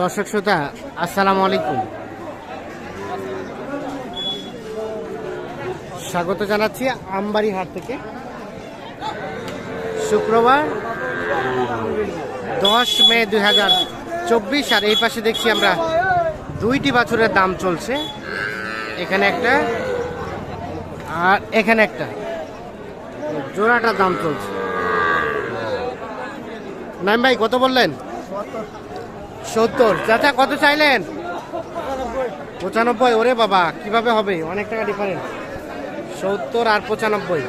দর্শক শ্রোতা, আসসালামু আলাইকুম। স্বাগত জানাচ্ছি আমবাড়ি হাট থেকে। শুক্রবার দশ মে দুই হাজার চব্বিশ, আর এই পাশে দেখছি আমরা দুইটি বাছুরের দাম চলছে। এখানে একটা আর এখানে একটা। জোড়াটার দাম চলছে। নাইম ভাই, কত বললেন? সত্তর। চাচা, কত চাইলেন? পঁচানব্বই। ওরে বাবা, কীভাবে হবে? অনেক টাকা ডিফারেন্স সত্তর আর পঁচানব্বই।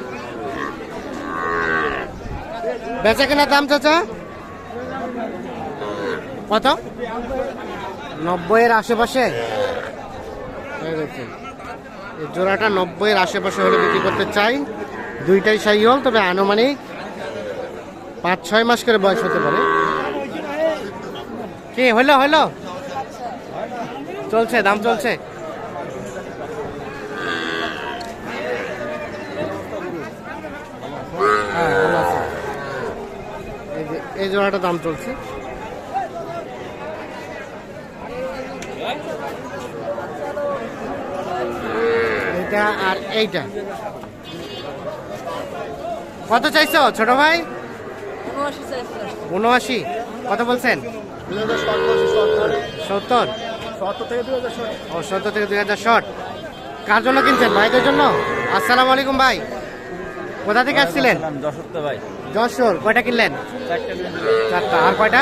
বেচা কেনার দাম চাচা? কত? নব্বইয়ের আশেপাশে? এই জোড়াটা নব্বইয়ের আশেপাশে হলে বিক্রি করতে চাই। দুইটাই সাই হল তবে আনুমানিক পাঁচ ছয় মাস করে বয়স হতে পারে। কি হইল হইল চলছে দাম চলছে। হ্যাঁ এই যে এই জোড়াটা দাম চলছে। এইটা আর এইটা। কত চাইছো ছোট ভাই? উনআশি। কত বলছেন? সত্তর। ও সত্তর থেকে দুই হাজার শর্ট কার জন্য কিনছেন? ভাইদের জন্য? আসসালামু আলাইকুম ভাই। কোথা থেকে আসছিলেন? ভাই। যশোর। কয়টা কিনলেন? চারটা আর কয়টা?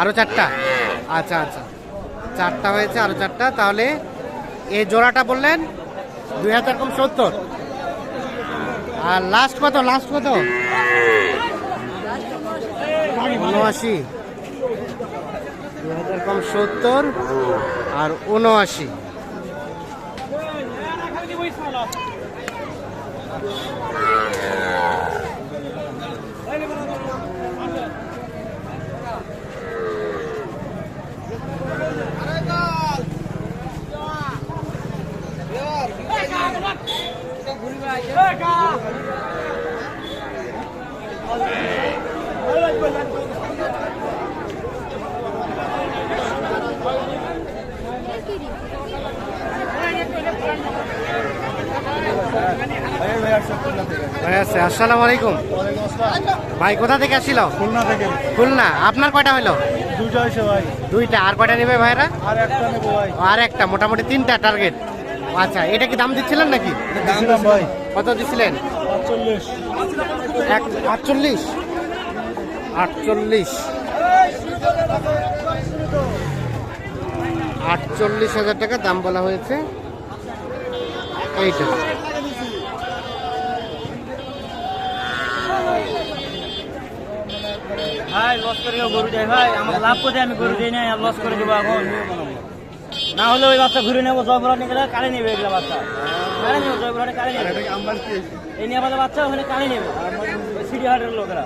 আরও চারটা? আচ্ছা আচ্ছা। চারটা হয়েছে আরও চারটা। তাহলে এই জোড়াটা বললেন দুই হাজার কম সত্তর। আর লাস্ট কত? লাস্ট কত? উনআশি। দুই হাজার কম সত্তর আর উনআশি আছে আসসালামু আলাইকুম। ভাই কোথা থেকে আসছিল? খুলনা থেকে। খুলনা আপনার কয়টা হলো দুটো হয়েছে ভাই। দুইটা আর কয়টা নেবে ভাইরা আর একটা নেব ভাই। আর একটা মোটামুটি তিনটা টার্গেট আচ্ছা এটা কি দাম দিচ্ছিলেন নাকি? ভাই। কত দিছিলেন? আটচল্লিশ। আটচল্লিশ? আটচল্লিশ। আটচল্লিশ হাজার টাকা দাম বলা হয়েছে। এইটা। ভাই লস করে গরু দেয়? ভাই আমার লাভ করে আমি গরু দিই না আর লস করে দেবো এখন। না হলে ওই বাচ্চা ঘুরে নেব জয়পুরা নিয়ে গেলে কালে নেবে এগুলো বাচ্চা? কালে নেব জয়পুরা কালে নেবে? এই নিয়ে আমাদের বাচ্চা ওখানে কালে নেবে? ওই সিডি হাটের লোকেরা।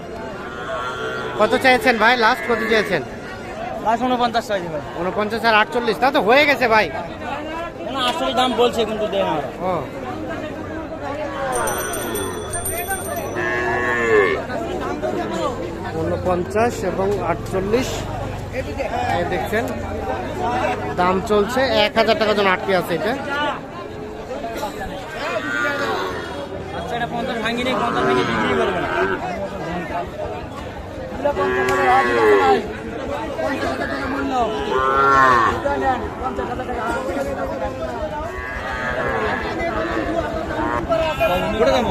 কত চাইছেন ভাই? লাস্ট কত চাইছেন? লাস্ট উনপঞ্চাশ চাইছে ভাই। উনপঞ্চাশ আর আটচল্লিশ তা তো হয়ে গেছে ভাই। আসলে দাম বলছে কিন্তু দেয় না উনপঞ্চাশ এবং আটচল্লিশ। এই দেখছেন দাম চলছে এক হাজার টাকা জন আটকে আছে এটা। আচ্ছা পঞ্চাশ পঞ্চাশ ভাঙি বিক্রি করবে না কোটা দাম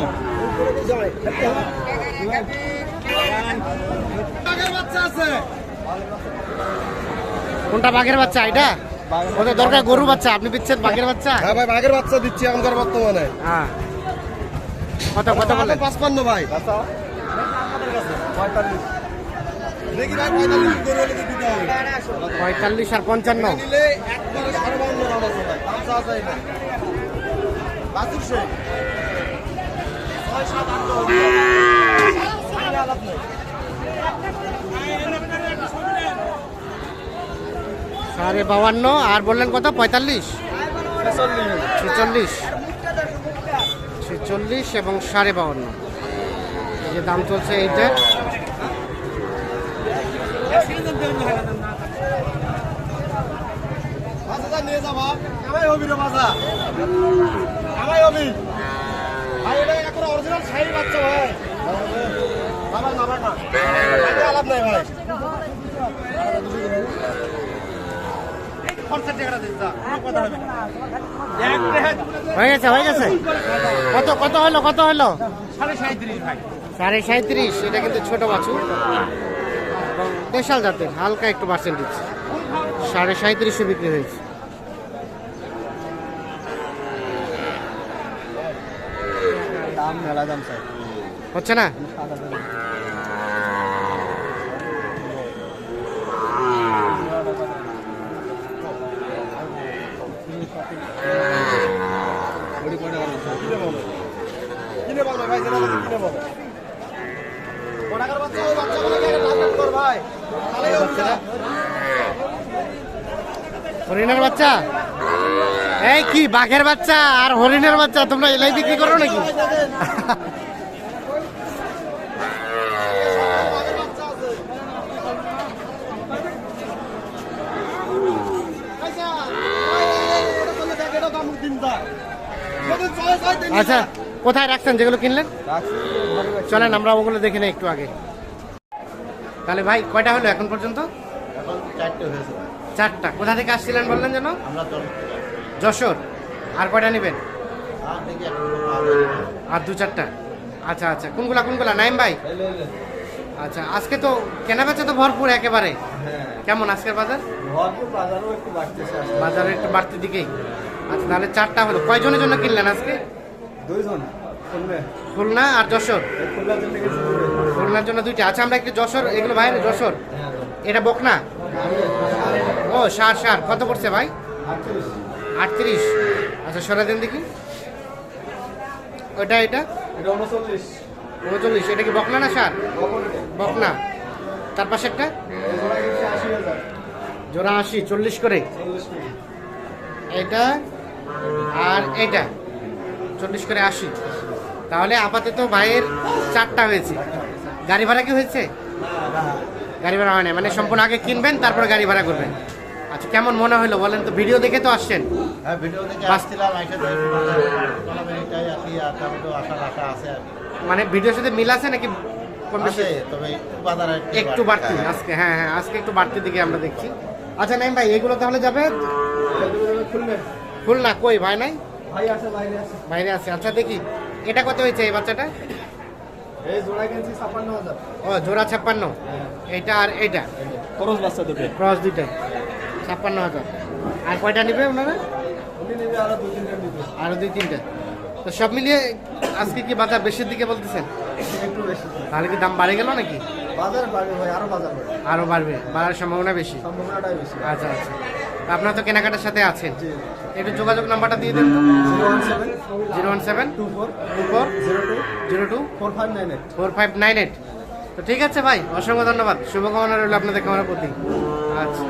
কোনটা বাঘের বাচ্চা এটা? ওদের দরকার গরু বাচ্চা আপনি দিচ্ছেন বাঘের বাচ্চা? হ্যাঁ ভাই বাঘের বাচ্চা দিচ্ছি এখনকার বর্তমানে। হ্যাঁ। কত কত বলেন পাঁচপান্ন ভাই। ভাই পঁয়তাল্লিশ আর পঞ্চান্ন। বাছুর সাড়ে বাউান্ন আর বললেন কত? পঁয়তাল্লিশ? ছেচল্লিশ। ছেচল্লিশ এবং সাড়ে বাউান্ন যে দাম চলছে এইটার নিয়ে যাবা। হবি রে হবি। ভাই না হয়ে গেছে হয়ে গেছে। কত কত হলো কত হলো? সাড়ে সাঁত্রিশ এটা কিন্তু ছোট এবং দেশাল জাতের হালকা একটু পার্সেন্টেজ সাড়ে সাঁত্রিশে বিক্রি হয়েছে। দাম মেলা দাম স্যার। হচ্ছে না? বাচ্চারা হরিণের বাচ্চা? এই কি বাঘের বাচ্চা আর হরিণের বাচ্চা? তোমরা এলাই বিক্রি করো নাকি? আচ্ছা কোথায় রাখছেন যেগুলো কিনলেন? চলেন আমরা ওগুলো দেখে নেই একটু আগে। তাহলে ভাই কয়টা হলো এখন পর্যন্ত? চারটে কোথা থেকে আসছিলেন বললেন যেন? আমরা যশোর আর কয়টা নেবেন? আর দু চারটা? আচ্ছা আচ্ছা। কোনগুলা কোনগুলা? নাইম ভাই? আচ্ছা আজকে তো কেনা বেচা তো ভরপুর একেবারে। হ্যাঁ। কেমন আজকের বাজার। বাজারে একটু বাড়তি দিকেই। আচ্ছা তাহলে চারটা হলো। কয়জনের জন্য কিনলেন আজকে? দুইজন। খুলনা আর যশোর? খুলনার জন্য। দুইটা। আচ্ছা আমরা একটু যশোর এগুলো ভাই যশোর? হ্যাঁ, এটা বকনা? ও সার সার। কত পড়ছে ভাই? আটত্রিশ। আচ্ছা সরা দিন দেখি। ওটা এটা? এটা উনচল্লিশ। উনচল্লিশ এটা কি বকনা না সার? বকনা। তার পাশেরটা? জোড়া আশি চল্লিশ করে। এটা আর এটা চল্লিশ করে আশি। তাহলে আপাতত ভাইয়ের চারটা হয়েছে। গাড়ি ভাড়া কি হয়েছে? গাড়ি ভাড়া হয় না মানে সম্পূর্ণ আগে কিনবেন তারপর গাড়ি ভাড়া করবেন। আচ্ছা কেমন মনে হলো বলেন তো? ভিডিও দেখে তো আসছেন। হ্যাঁ ভিডিও দেখে আসছিলাম মানে ভিডিওর সাথে মিল আছে নাকি কম বেশি? তবে একটু বাড়তি আজকে হ্যাঁ হ্যাঁ আজকে একটু বাড়তি দিকে আমরা দেখছি। আচ্ছা নাই ভাই এগুলো তাহলে যাবে? খুলবে। খুলনা কই ভাই নাই? ভাই আছে বাইরে আছে। বাইরে আছে আচ্ছা দেখি এটা কত হয়েছে এই বাচ্চাটা? এই জোড়া কিনছি ছাপ্পান্ন ও জোড়া ছাপ্পান্ন। এইটা আর এইটা? খরচ বাচ্চা দুটো। ক্রস দুইটা। ছাপ্পান্ন হাজার। আর কয়টা নেবে ওনারা? উনি নেবে আরও দু তিনটা নিবে। আরও দুই তিনটা। তো সব মিলিয়ে আজকে কি বাজার বেশির দিকে বলতেছেন? তাহলে কি দাম বাড়ে গেল নাকি? বাজার বাড়বে ভাই আরও বাজার বাড়বে। আরও বাড়বে বাড়ার সম্ভাবনা বেশি? সম্ভাবনাটাই বেশি। আচ্ছা আচ্ছা। আপনার তো কেনাকাটার সাথে আছেন। একটু যোগাযোগ নাম্বারটা দিয়ে দিন zero one seven zero one seven two four two four zero two zero two four five nine eight. Four five nine eight. তো ঠিক আছে ভাই অসংখ্য ধন্যবাদ। শুভকামনা রইল আপনাদের খামারের প্রতি। আচ্ছা।